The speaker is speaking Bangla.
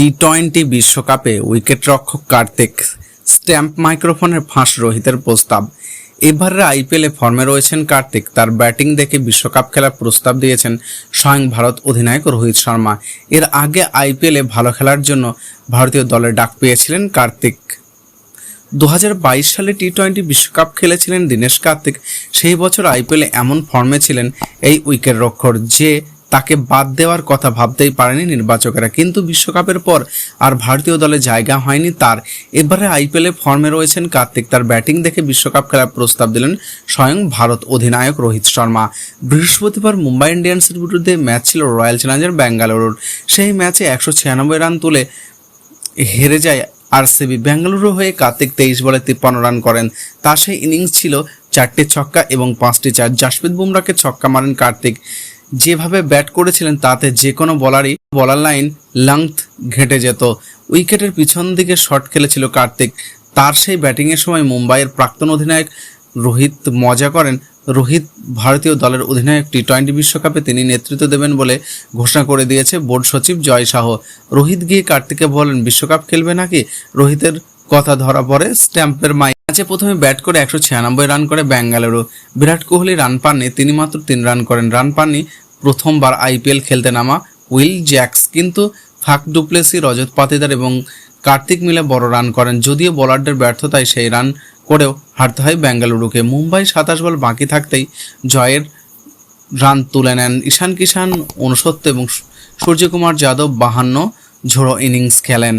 টি টোয়েন্টি বিশ্বকাপে উইকেটরক্ষক কার্তিক স্ট্যাম্প মাইক্রোফোনের ফাঁস রোহিতের প্রস্তাব এবারের আইপিএলে ফর্মে রয়েছেন কার্তিক। তার ব্যাটিং দেখে বিশ্বকাপ খেলার প্রস্তাব দিয়েছেন স্বয়ং ভারত অধিনায়ক রোহিত শর্মা। এর আগে আইপিএলে ভালো খেলার জন্য ভারতীয় দলের ডাক পেয়েছিলেন কার্তিক। দু হাজার বাইশ সালে টি টোয়েন্টি বিশ্বকাপ খেলেছিলেন দীনেশ কার্তিক। সেই বছর আইপিএলে এমন ফর্মে ছিলেন এই উইকেট রক্ষক যে তাকে বাদ দেওয়ার কথা ভাবতেই পারেনি নির্বাচকেরা। কিন্তু বিশ্বকাপের পর আর ভারতীয় দলে জায়গা হয়নি তার। এবারে আইপিএলে ফর্মে রয়েছেন কার্তিক। তার ব্যাটিং দেখে বিশ্বকাপ খেলার প্রস্তাব দিলেন স্বয়ং ভারত অধিনায়ক রোহিত শর্মা। বৃহস্পতিবার মুম্বাই ইন্ডিয়ান্সের বিরুদ্ধে ম্যাচ ছিল রয়্যাল চ্যালেঞ্জার ব্যাঙ্গালুরুর। সেই ম্যাচে একশো ছিয়ানব্বই রান তুলে হেরে যায় আরসিবি। বেঙ্গালুরু হয়ে কার্তিক তেইশ বলে তিপ্পান্ন রান করেন। তার সেই ইনিংস ছিল চারটে ছক্কা এবং পাঁচটি চার। জাসপ্রীত বুমরাকে ছক্কা মারেন কার্তিক। যেভাবে ব্যাট করেছিলেন তাতে যে কোনো বলারই বলার লাইন লাংথ ঘেটে যেত। উইকেটের পিছন দিকে শট খেলেছিল কার্তিক। তার সেই ব্যাটিংয়ের সময় মুম্বাইয়ের প্রাক্তন অধিনায়ক রোহিত মজা করেন। রোহিত ভারতীয় দলের অধিনায়ক টি টোয়েন্টি বিশ্বকাপে তিনি নেতৃত্ব দেবেন বলে ঘোষণা করে দিয়েছে বোর্ড সচিব জয় শাহ রোহিত গিয়ে কার্তিককে বলেন, বিশ্বকাপ খেলবে নাকি? রোহিতের কথা ধরা পড়ে স্ট্যাম্পের মাই ম্যাচে প্রথমে ব্যাট করে একশো ছিয়ানব্বই রান করে ব্যাঙ্গালুরু বিরাট কোহলি রান পাননি, তিনি মাত্র তিন রান করেন। রান পাননি প্রথমবার আইপিএল খেলতে নামা উইল জ্যাক্স, কিন্তু ফাক ডুপ্লেসি রজত পাতিদার এবং কার্তিক মিলে বড় রান করেন। যদিও বোলারদের ব্যর্থতায় সেই রান করেও হারতে হয় বেঙ্গালুরুকে। মুম্বাই সাতাশ বল বাকি থাকতেই জয়ের রান তুলে নেন ঈশান কিষান উনসত্তর এবং সূর্যকুমার যাদব বাহান্ন ঝোড়ো ইনিংস খেলেন।